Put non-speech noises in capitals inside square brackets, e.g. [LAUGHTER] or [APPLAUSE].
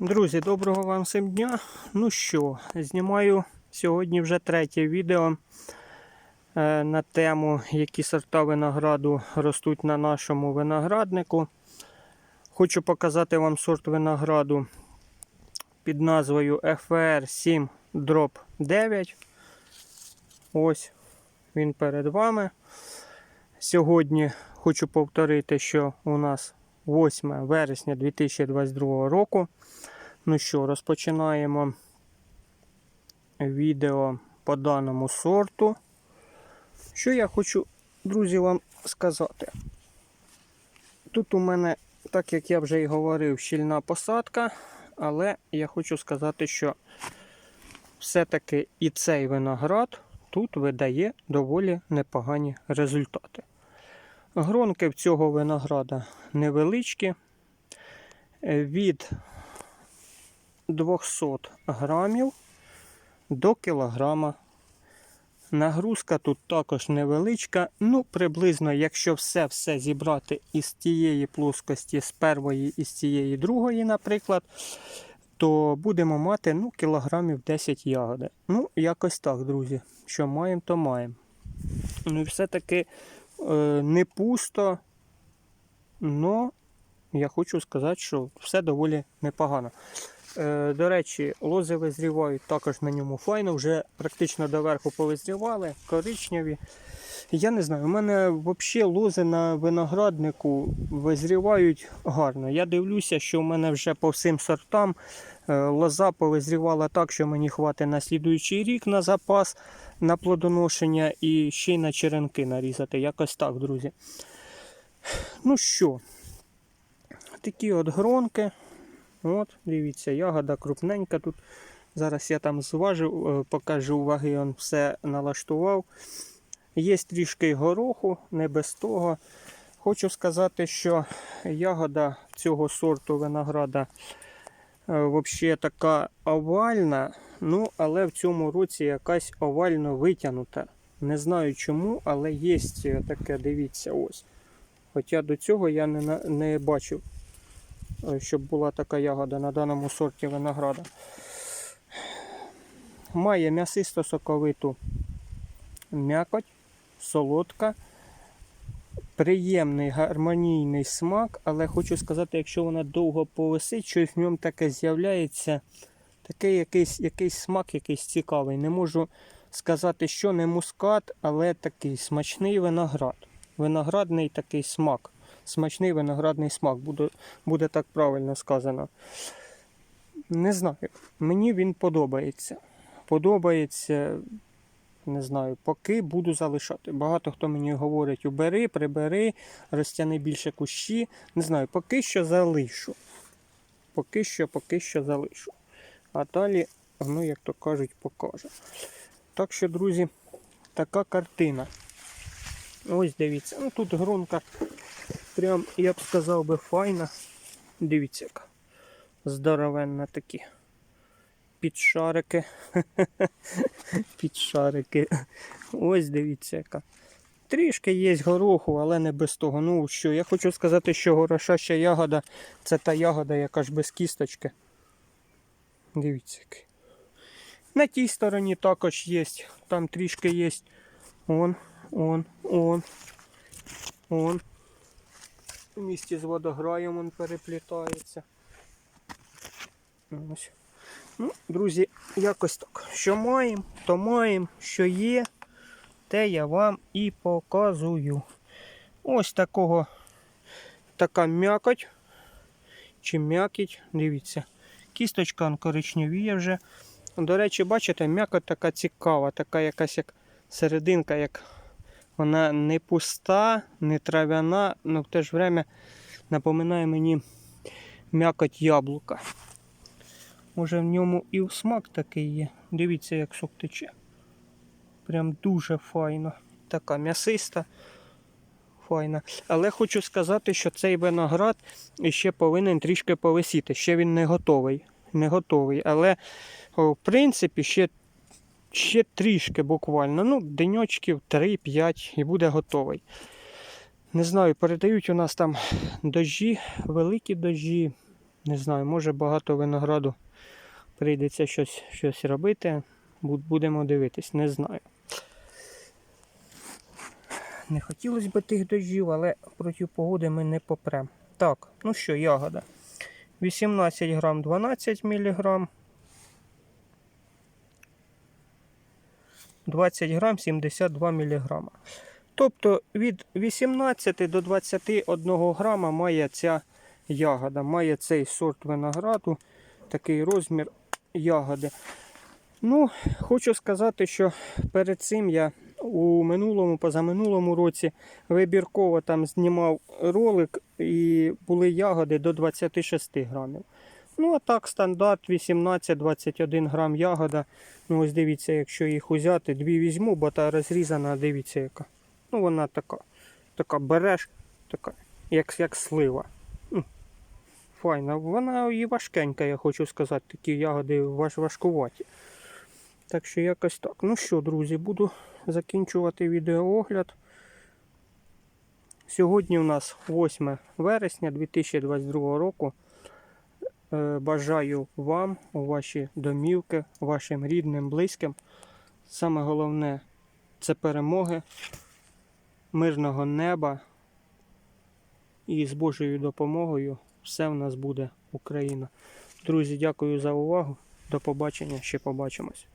Друзі, доброго вам всім дня. Ну що, знімаю сьогодні вже третє відео е, на тему, які сорта винограду ростуть на нашому винограднику. Хочу показати вам сорт винограду під назвою FR 7 Drop 9. Ось він перед вами. Сьогодні хочу повторити, що у нас 8 вересня 2022 року. Ну що, розпочинаємо відео по даному сорту. Що я хочу, друзі, вам сказати? Тут у мене, так як я вже і говорив, щільна посадка, але я хочу сказати, що все-таки і цей виноград тут видає доволі непогані результати. Гронки в цього винограда невеличкі, е, від 200 грамів до кілограма. Нагрузка тут також невеличка. Ну, приблизно, якщо все-все зібрати із тієї плоскості, з першої і з цієї другої, наприклад, то будемо мати ну, кілограмів 10 ягоди. Ну, якось так, друзі. Що маємо, то маємо. Ну і все-таки не пусто, але я хочу сказати, що все доволі непогано. Е, До речі, лози визрівають також на ньому файно, вже практично доверху повизрівали, коричневі. Я не знаю, у мене взагалі лози на винограднику визрівають гарно. Я дивлюся, що в мене вже по всім сортам е, лоза повизрівала так, що мені хватить на слідуючий рік на запас на плодоношення і ще й на черенки нарізати. Якось так, друзі. Ну що, такі от гронки. От, дивіться, ягода крупненька тут. Зараз я там зважив, е, покажу ваги, он все налаштував. Є трішки гороху, не без того. Хочу сказати, що ягода цього сорту винограда взагалі така овальна, ну, але в цьому році якась овально витягнута. Не знаю чому, але є таке, дивіться, ось. Хоча до цього я не, не бачив е, щоб була така ягода на даному сорті винограда. Має м'ясисто соковиту м'якоть, солодка, приємний гармонійний смак, але хочу сказати, якщо вона довго повисить, щось в ньому таке з'являється, такий якийсь, якийсь смак якийсь цікавий. Не можу сказати, що не мускат, але такий смачний виноград. Виноградний такий смак смачний виноградний смак, буде, буде так правильно сказано. Не знаю, мені він подобається. Подобається, не знаю, поки буду залишати. Багато хто мені говорить, убери, прибери, розтяни більше кущі. Не знаю, поки що залишу. Поки що, поки що залишу. А далі, ну, як то кажуть, покаже. Так що, друзі, така картина. Ось дивіться, ну тут грунка прям, я б сказав би, файна. Дивіться, яка здоровенна такі. Підшарики. [LAUGHS] Підшарики. Ось дивіться, яка. Трішки є гороху, але не без того. Ну що, я хочу сказати, що горошаща ягода це та ягода, яка ж без кісточки. Дивіться який. На тій стороні також є. Там трішки є. Он, он, он, он. В місті з водограєм він переплітається. Ось. Ну, друзі, якось так. Що маємо, то маємо, що є, те я вам і показую. Ось такого така м'якоть. Чи м'якіть, дивіться. Кісточка коричневіє вже. До речі, бачите, м'якоть така цікава, така якась як серединка, як вона не пуста, не трав'яна, але в те ж время напоминає мені м'якоть яблука. Може в ньому і смак такий є. Дивіться, як сок тече. Прям дуже файно. Така м'ясиста. Файна. Але хочу сказати, що цей виноград ще повинен трішки повисіти. Ще він не готовий. Не готовий. Але, в принципі, ще ще трішки буквально. Ну, деньочків 3-5 і буде готовий. Не знаю, передають у нас там дощі, великі дощі. Не знаю, може багато винограду прийдеться щось, щось робити. Будемо дивитись, не знаю. Не хотілося б тих дощів, але проти погоди ми не попрем. Так, ну що, ягода. 18 грам 12 міліграм. 20 грам 72 міліграма. Тобто від 18 до 21 грама має ця ягода, має цей сорт винограду, такий розмір ягоди. Ну, хочу сказати, що перед цим я у минулому, позаминулому році вибірково там знімав ролик і були ягоди до 26 грамів. Ну, а так, стандарт 18-21 грам ягода. Ну, ось дивіться, якщо їх узяти, дві візьму, бо та розрізана, дивіться яка. Ну, вона така. Така береш, така, як, як слива. Файна. Вона і важкенька, я хочу сказати. Такі ягоди важ, важкуваті. Так що якось так. Ну що, друзі, буду закінчувати відеоогляд. Сьогодні у нас 8 вересня 2022 року. Е, Бажаю вам у ваші домівки, вашим рідним, близьким. Саме головне це перемоги, мирного неба. І з Божою допомогою все в нас буде Україна. Друзі, дякую за увагу. До побачення, ще побачимось.